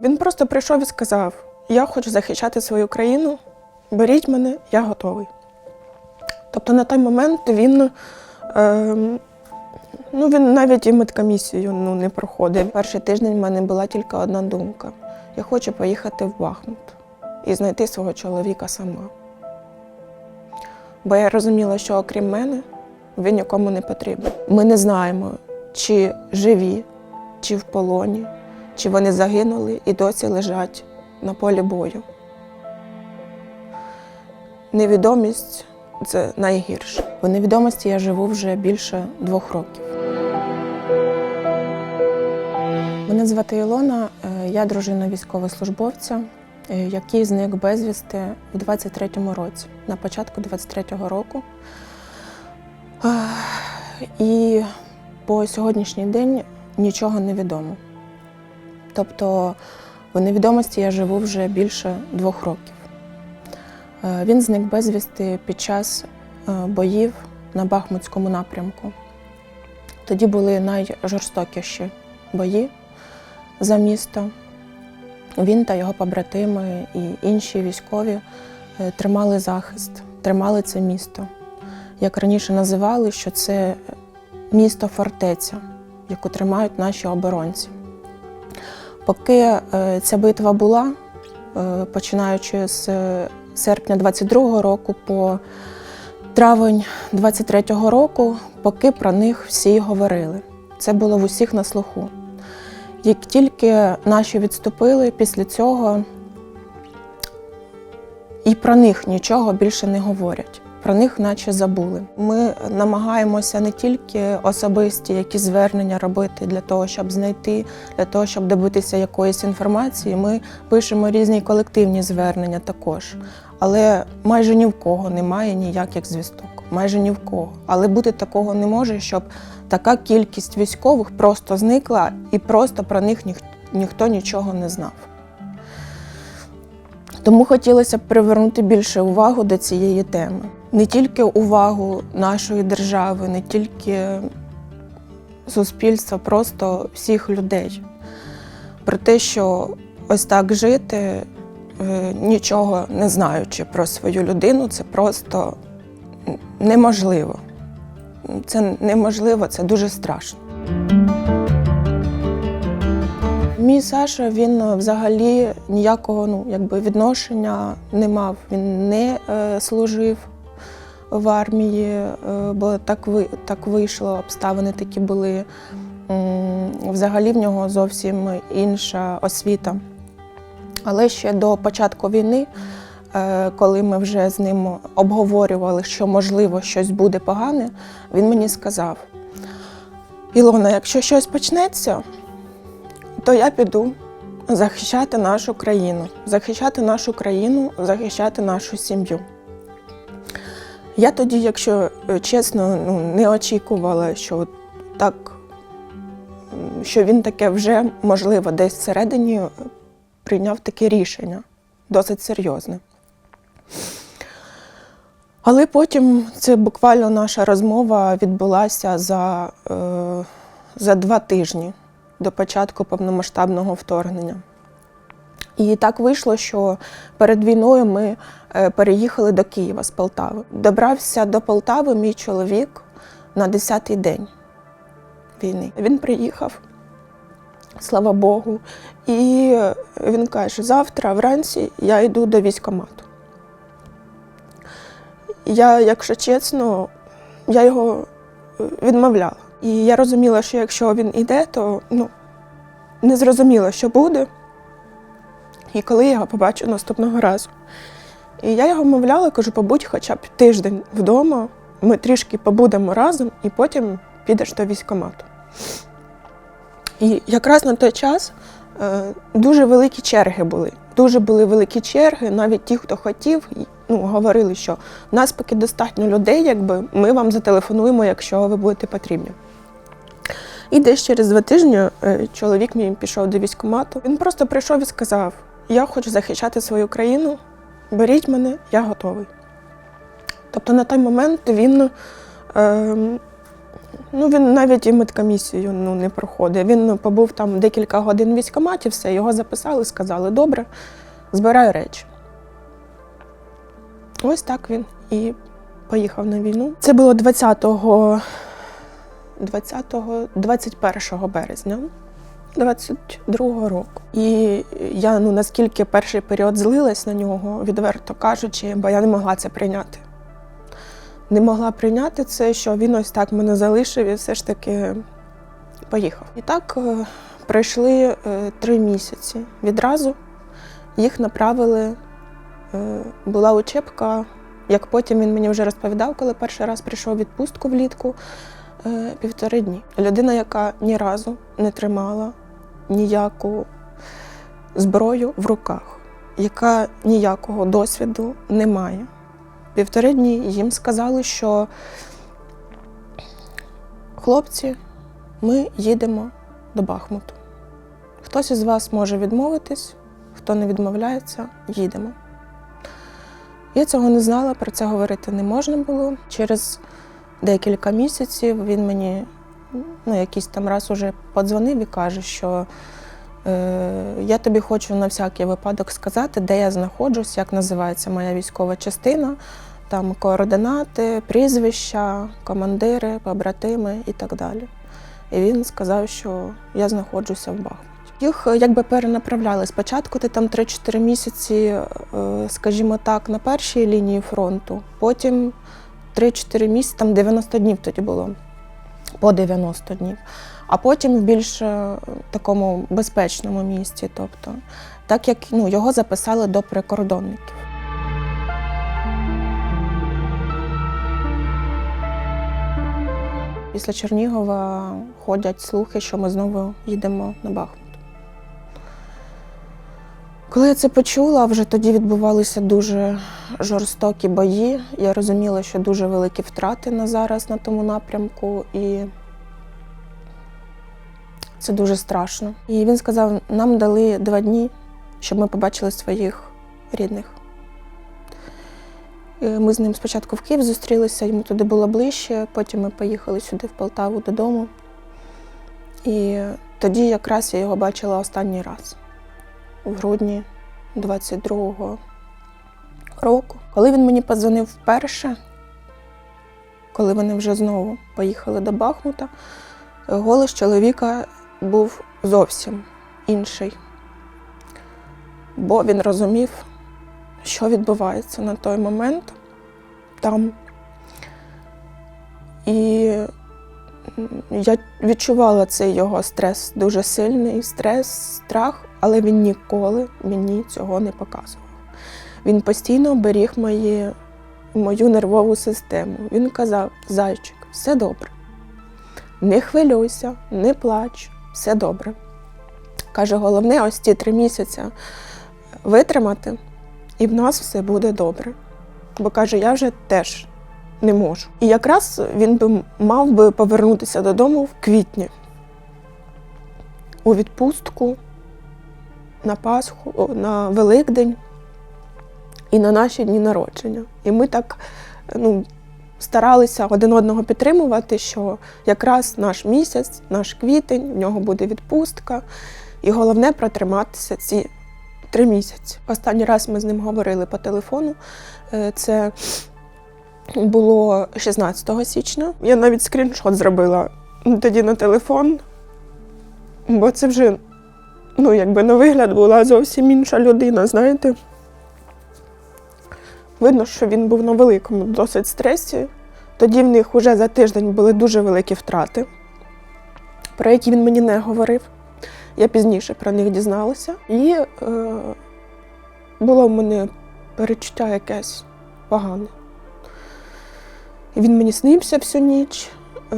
Він просто прийшов і сказав: Я хочу захищати свою країну, беріть мене, я готовий. Тобто на той момент він, е, ну, він навіть і медкомісію ну, не проходив. Перший тиждень в мене була тільки одна думка: я хочу поїхати в Бахмут і знайти свого чоловіка сама. Бо я розуміла, що окрім мене він нікому не потрібен. Ми не знаємо, чи живі, чи в полоні, чи вони загинули і досі лежать на полі бою. Невідомість це найгірше. В невідомості я живу вже більше двох років. Мене звати Ілона, е, я дружина військовослужбовця, е, який зник безвісти у 23-му році, на початку 23-го року. І по сьогоднішній день нічого не відомо. Тобто в невідомості я живу вже більше двох років. Е, Він зник безвісти під час е, боїв на Бахмутському напрямку. Тоді були найжорстокіші бої за місто. Він та його побратими і інші військові е, тримали захист, тримали це місто. Як раніше називали, що це місто-фортеця, яку тримають наші оборонці. Поки е, ця битва була, е, починаючи з е, серпня 22-го року по травень 23-го року, поки про них всі говорили. Це було в усіх на слуху. Як тільки наші відступили, після цього і про них нічого більше не говорять. Про них наче забули. Ми намагаємося не тільки особисті якісь звернення робити для того, щоб знайти, для того, щоб добитися якоїсь інформації. Ми пишемо різні колективні звернення також. Але майже ні в кого немає ніяких звісток. Майже ні в кого. Але бути такого не може, щоб така кількість військових просто зникла і просто про них ніх- ніхто нічого не знав. Тому хотілося б привернути більше увагу до цієї теми. Не тільки увагу нашої держави, не тільки суспільства, просто всіх людей. Про те, що ось так жити, е, нічого не знаючи про свою людину, це просто неможливо. Це неможливо, це дуже страшно. Мій Саша він взагалі ніякого ну, якби відношення не мав. Він не е, служив в армії, е, бо так, ви, так вийшло, обставини такі були. Взагалі в нього зовсім інша освіта. Але ще до початку війни, е, коли ми вже з ним обговорювали, що можливо щось буде погане, він мені сказав: Ілона, якщо щось почнеться, то я піду захищати нашу країну, захищати нашу країну, захищати нашу сім'ю. Я тоді, якщо е, чесно, ну, не очікувала, що так, що він таке вже, можливо, десь всередині е, прийняв таке рішення, досить серйозне. Але потім це буквально наша розмова відбулася за, е, за два тижні до початку повномасштабного вторгнення. І так вийшло, що перед війною ми е, переїхали до Києва з Полтави. Добрався до Полтави мій чоловік на 10-й день війни. Він приїхав, слава Богу, і він каже: завтра вранці я йду до військкомату. Я, якщо чесно, я його е, відмовляла. І я розуміла, що якщо він іде, то ну, не зрозуміла, що буде. І коли я його побачу наступного разу. І я його мовляла, кажу, побудь хоча б тиждень вдома, ми трішки побудемо разом і потім підеш до військкомату. І якраз на той час е, дуже великі черги були. Дуже були великі черги, навіть ті, хто хотів, ну, говорили, що в нас поки достатньо людей, якби ми вам зателефонуємо, якщо ви будете потрібні. І десь через два тижні е, чоловік мій пішов до військкомату. Він просто прийшов і сказав: Я хочу захищати свою країну, беріть мене, я готовий. Тобто на той момент він е, Ну, він навіть і медкомісію ну, не проходив. Він побув там декілька годин в військкоматі, все, його записали, сказали, добре, збираю речі. Ось так він і поїхав на війну. Це було 20-го, 20-го, 21 березня 22-го року. І я ну, наскільки перший період злилась на нього, відверто кажучи, бо я не могла це прийняти. Не могла прийняти це, що він ось так мене залишив і все ж таки поїхав. І так е, пройшли е, три місяці. Відразу їх направили. Е, була учебка, як потім він мені вже розповідав, коли перший раз прийшов відпустку влітку півтори дні. Людина, яка ні разу не тримала ніяку зброю в руках, яка ніякого досвіду не має. Півтори дні їм сказали, що хлопці, ми їдемо до Бахмуту. Хтось із вас може відмовитись, хто не відмовляється, їдемо. Я цього не знала, про це говорити не можна було. Через декілька місяців він мені ну, якийсь там раз уже подзвонив і каже, що е, я тобі хочу на всякий випадок сказати, де я знаходжусь, як називається моя військова частина, там координати, прізвища, командири, побратими і так далі. І він сказав, що я знаходжуся в Бахмуті. Їх е, якби перенаправляли. Спочатку ти там 3-4 місяці, е, скажімо так, на першій лінії фронту, потім 3-4 місяці, там 90 днів тоді було, по 90 днів. А потім в більш е, такому безпечному місці. Тобто, так як ну, його записали до прикордонників. Після Чернігова ходять слухи, що ми знову їдемо на Бахмут. Коли я це почула, вже тоді відбувалися дуже жорстокі бої. Я розуміла, що дуже великі втрати на зараз на тому напрямку, і це дуже страшно. І він сказав: нам дали два дні, щоб ми побачили своїх рідних. Ми з ним спочатку в Київ зустрілися, йому туди було ближче, потім ми поїхали сюди, в Полтаву, додому. І тоді якраз я його бачила останній раз у грудні 22-го року. Коли він мені подзвонив вперше, коли вони вже знову поїхали до Бахмута, голос чоловіка був зовсім інший. Бо він розумів, що відбувається на той момент там. І я відчувала цей його стрес дуже сильний, стрес, страх, але він ніколи мені цього не показував. Він постійно беріг мої, мою нервову систему. Він казав: зайчик, все добре. Не хвилюйся, не плач, все добре. Каже, головне, ось ці три місяці витримати, і в нас все буде добре. Бо каже, я вже теж не можу. І якраз він би мав би повернутися додому в квітні у відпустку на Пасху, на Великдень і на наші дні народження. І ми так ну, старалися один одного підтримувати, що якраз наш місяць, наш квітень, в нього буде відпустка. І головне протриматися ці три місяці. Останній раз ми з ним говорили по телефону. Е, Це було 16 січня. Я навіть скріншот зробила тоді на телефон, бо це вже, ну, якби на вигляд була зовсім інша людина, знаєте. Видно, що він був на великому досить стресі. Тоді в них вже за тиждень були дуже великі втрати, про які він мені не говорив. Я пізніше про них дізналася. І е, було в мене перечуття якесь погане. І Він мені снився всю ніч. Е,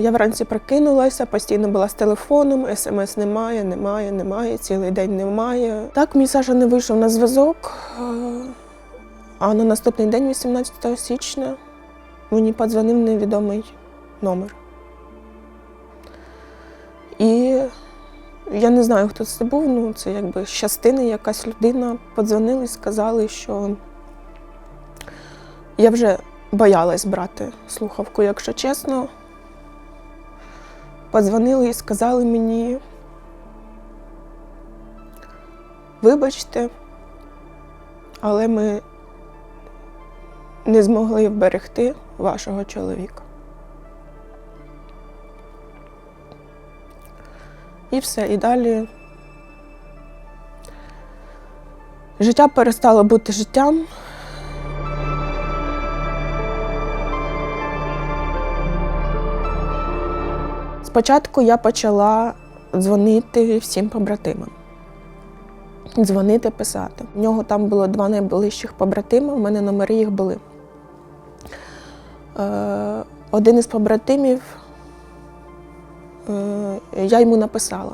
я вранці прокинулася, постійно була з телефоном, смс немає, немає, немає, цілий день немає. Так мій Саша не вийшов на зв'язок. е, А на наступний день, 18 січня, мені подзвонив невідомий номер. І я не знаю, хто це був, ну це якби з частини якась людина подзвонили і сказали, що я вже боялась брати слухавку, якщо чесно. Подзвонили і сказали мені, вибачте, але ми не змогли вберегти вашого чоловіка. І все, і далі життя перестало бути життям. Спочатку я почала дзвонити всім побратимам. Дзвонити, писати. У нього там було два найближчих побратима, у мене номери їх були. Е, один із побратимів, е, я йому написала.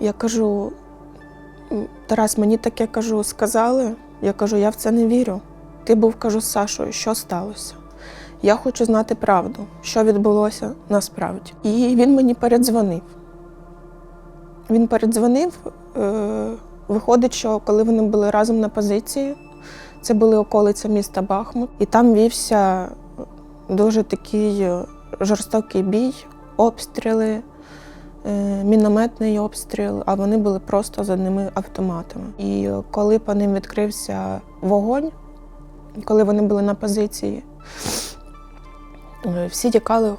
Я кажу, Тарас, мені таке кажу, сказали. Я кажу, я в це не вірю. Ти був, кажу, з Сашою, що сталося? Я хочу знати правду, що відбулося насправді. І він мені передзвонив. Він передзвонив. Е, виходить, що коли вони були разом на позиції, це були околиця міста Бахмут, і там вівся дуже такий жорстокий бій, обстріли, е, мінометний обстріл, а вони були просто з одними автоматами. І коли по ним відкрився вогонь, коли вони були на позиції, всі тікали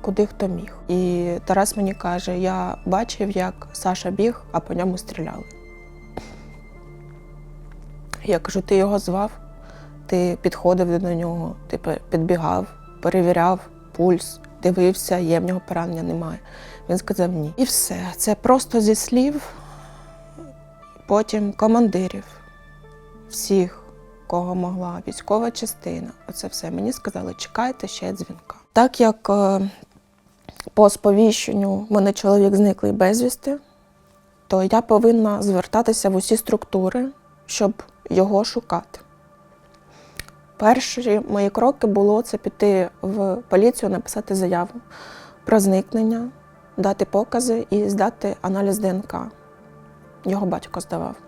куди хто міг. І Тарас мені каже: я бачив, як Саша біг, а по ньому стріляли. Я кажу, ти його звав, ти підходив до нього, ти підбігав, перевіряв пульс, дивився, є в нього поранення, немає. Він сказав ні. І все. Це просто зі слів, потім командирів, всіх, кого могла, військова частина. Оце все. Мені сказали, чекайте ще дзвінка. Так як е, по сповіщенню в мене чоловік зниклий безвісти, то я повинна звертатися в усі структури, щоб його шукати. Перші мої кроки було це піти в поліцію, написати заяву про зникнення, дати покази і здати аналіз ДНК. Його батько здавав.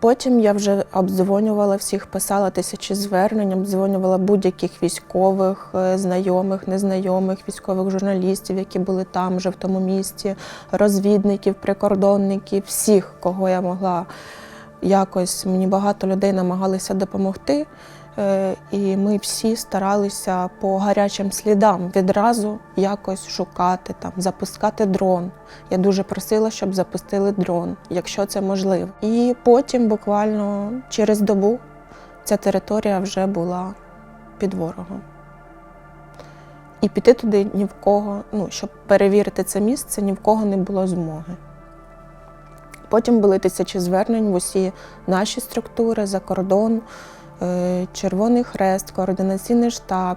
Потім я вже обдзвонювала всіх, писала тисячі звернень, обдзвонювала будь-яких військових, е, знайомих, незнайомих, військових журналістів, які були там вже в тому місті, розвідників, прикордонників, всіх, кого я могла якось. Мені багато людей намагалися допомогти. Е, І ми всі старалися по гарячим слідам відразу якось шукати, там, запускати дрон. Я дуже просила, щоб запустили дрон, якщо це можливо. І потім, буквально через добу, ця територія вже була під ворогом. І піти туди ні в кого, ну, щоб перевірити це місце, ні в кого не було змоги. Потім були тисячі звернень в усі наші структури за кордон, Червоний Хрест, координаційний штаб,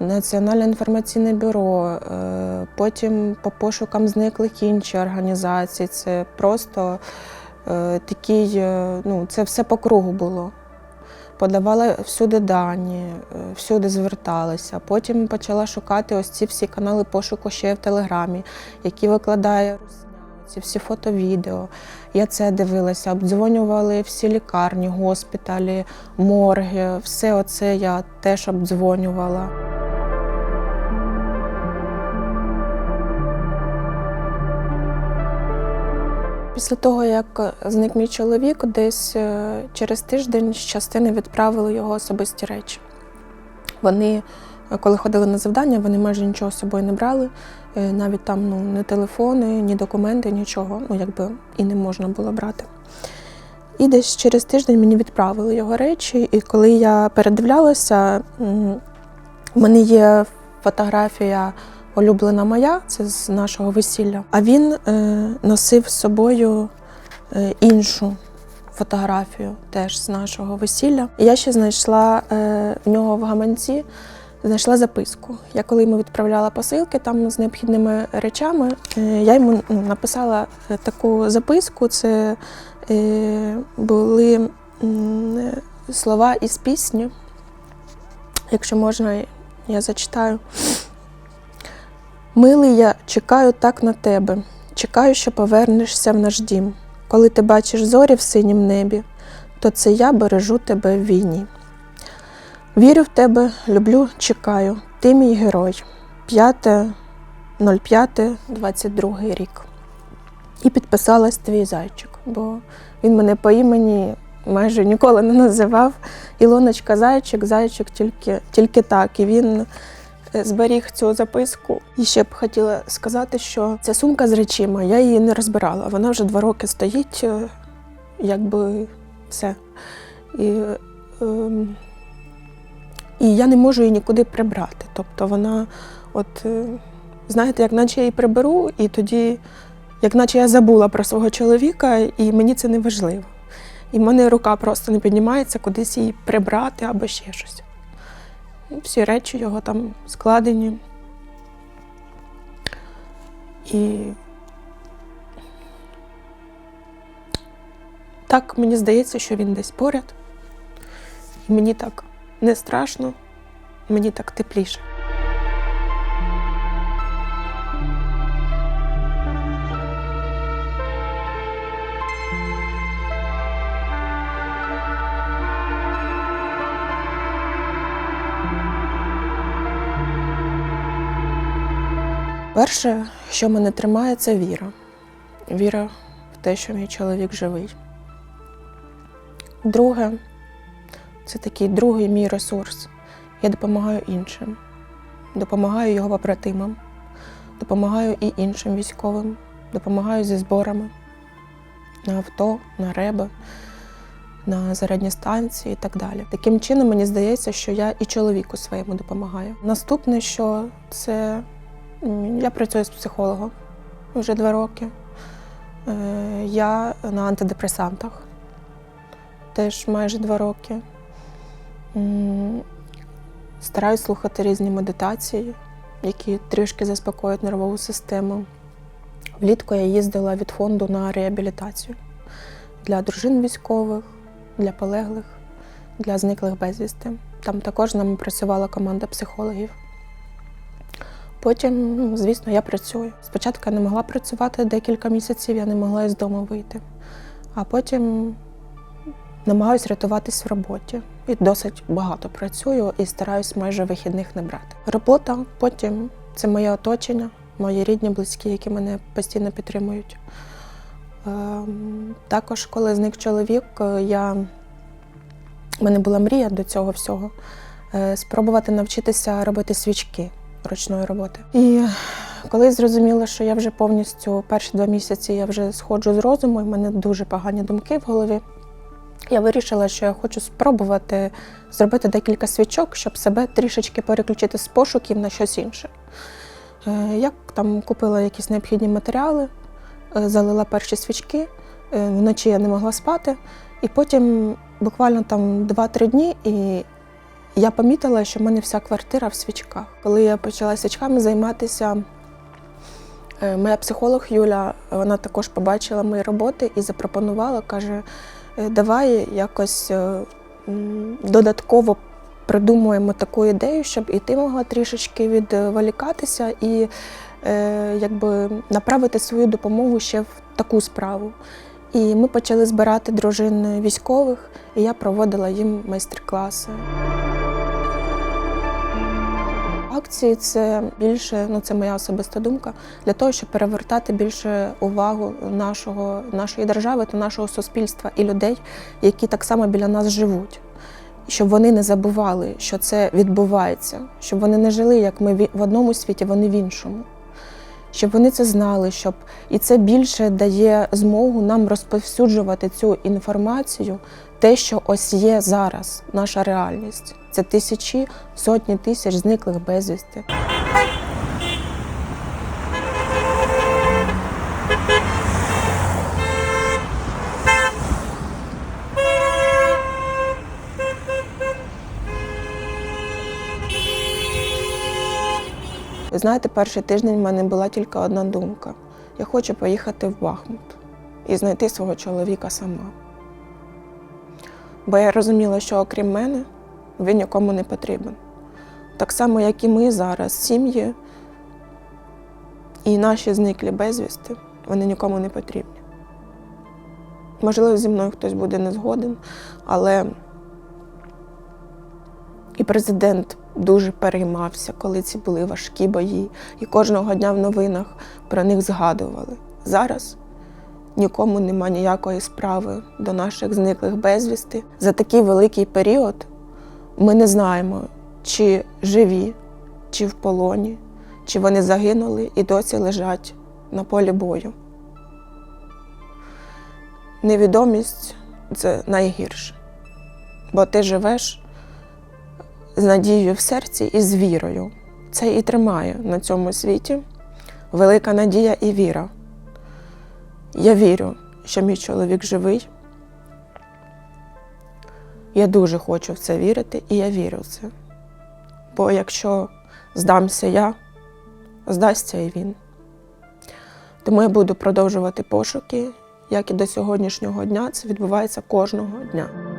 Національне інформаційне бюро, е, потім по пошукам зниклих інші організації. Це просто е, такий, е, ну, це все по кругу було. Подавала всюди дані, е, всюди зверталася. Потім почала шукати ось ці всі канали пошуку ще в Телеграмі, які викладає ці всі фото-відео. Я це дивилася, обдзвонювали всі лікарні, госпіталі, морги. Все оце я теж обдзвонювала. Після того, як зник мій чоловік, десь е, через тиждень з частини відправили його особисті речі. Вони, коли ходили на завдання, вони майже нічого з собою не брали, Е, навіть там ну, ні телефони, ні документи, нічого, ну якби і не можна було брати. І десь через тиждень мені відправили його речі, і коли я передивлялася, в мене є фотографія улюблена моя, це з нашого весілля. А він е, носив з собою е, іншу фотографію теж з нашого весілля. Я ще знайшла в нього в гаманці. Знайшла записку. Я коли йому відправляла посилки там з необхідними речами, е, я йому ну, написала е, таку записку. Це е, були слова із пісні. Якщо можна, я зачитаю. Милий, я чекаю так на тебе, чекаю, що повернешся в наш дім. Коли ти бачиш зорі в синім небі, то це я бережу тебе в війні. Вірю в тебе, люблю, чекаю, ти мій герой. 5.05.22 рік. І підписалась твій зайчик, бо він мене по імені майже ніколи не називав. Ілоночка зайчик, зайчик тільки, тільки так. І він е, зберіг цю записку. І ще б хотіла сказати, що ця сумка з речима, я її не розбирала. Вона вже два роки стоїть, е, якби все. І, ем, і я не можу її нікуди прибрати. Тобто вона, от, е, знаєте, як наче я її приберу, і тоді, як наче я забула про свого чоловіка, і мені це не важливо. І в мене рука просто не піднімається кудись її прибрати або ще щось. Всі речі його там складені. І так мені здається, що він десь поряд. І мені так не страшно, мені так тепліше. Перше, що мене тримає, це віра. Віра в те, що мій чоловік живий. Друге, це такий другий мій ресурс. Я допомагаю іншим, допомагаю його побратимам, допомагаю і іншим військовим, допомагаю зі зборами на авто, на реби, на зарядні станції і так далі. Таким чином, мені здається, що я і чоловіку своєму допомагаю. Наступне, що це я працюю з психологом вже два роки. Е, Я на антидепресантах теж майже два роки. Стараюсь слухати різні медитації, які трішки заспокоюють нервову систему. Влітку я їздила від фонду на реабілітацію для дружин військових, для полеглих, для зниклих безвісти. Там також з нами працювала команда психологів. Потім, ну, звісно, я працюю. Спочатку я не могла працювати декілька місяців, я не могла із дому вийти. А потім намагаюсь рятуватись в роботі. І досить багато працюю і стараюсь майже вихідних не брати. Робота, потім це моє оточення, мої рідні, близькі, які мене постійно підтримують. Ем, Також, коли зник чоловік, е, я... в мене була мрія до цього всього е, спробувати навчитися робити свічки ручної роботи. І коли зрозуміла, що я вже повністю перші два місяці я вже сходжу з розуму, і в мене дуже погані думки в голові. Я вирішила, що я хочу спробувати зробити декілька свічок, щоб себе трішечки переключити з пошуків на щось інше. Е, Я там купила якісь необхідні матеріали, е, залила перші свічки, е, вночі я не могла спати, і потім буквально там 2-3 дні, і я помітила, що в мене вся квартира в свічках. Коли я почала свічками займатися, моя психолог Юля, вона також побачила мої роботи і запропонувала, каже, «Е, давай якось е, додатково придумуємо таку ідею, щоб і ти могла трішечки відволікатися і е, якби направити свою допомогу ще в таку справу. І ми почали збирати дружин військових, і я проводила їм майстер-класи. Акції це більше, ну це моя особиста думка, для того, щоб перевертати більше увагу нашого, нашої держави та нашого суспільства і людей, які так само біля нас живуть. Щоб вони не забували, що це відбувається, щоб вони не жили, як ми в одному світі, вони в іншому. Щоб вони це знали, щоб і це більше дає змогу нам розповсюджувати цю інформацію, те, що ось є зараз, наша реальність. Це тисячі, сотні тисяч зниклих безвісти. Знаєте, перший тиждень в мене була тільки одна думка: я хочу поїхати в Бахмут і знайти свого чоловіка сама. Бо я розуміла, що окрім мене він нікому не потрібен. Так само, як і ми зараз, сім'ї і наші зниклі безвісти, вони нікому не потрібні. Можливо, зі мною хтось буде не згоден, але і президент дуже переймався, коли ці були важкі бої, і кожного дня в новинах про них згадували. Зараз нікому нема ніякої справи до наших зниклих безвісти. За такий великий період ми не знаємо, чи живі, чи в полоні, чи вони загинули і досі лежать на полі бою. Невідомість це найгірше, бо ти живеш з надією в серці і з вірою. Це і тримає на цьому світі велика надія і віра. Я вірю, що мій чоловік живий. Я дуже хочу в це вірити, і я вірю в це. Бо якщо здамся я, здасться і він. Тому я буду продовжувати пошуки, як і до сьогоднішнього дня. Це відбувається кожного дня.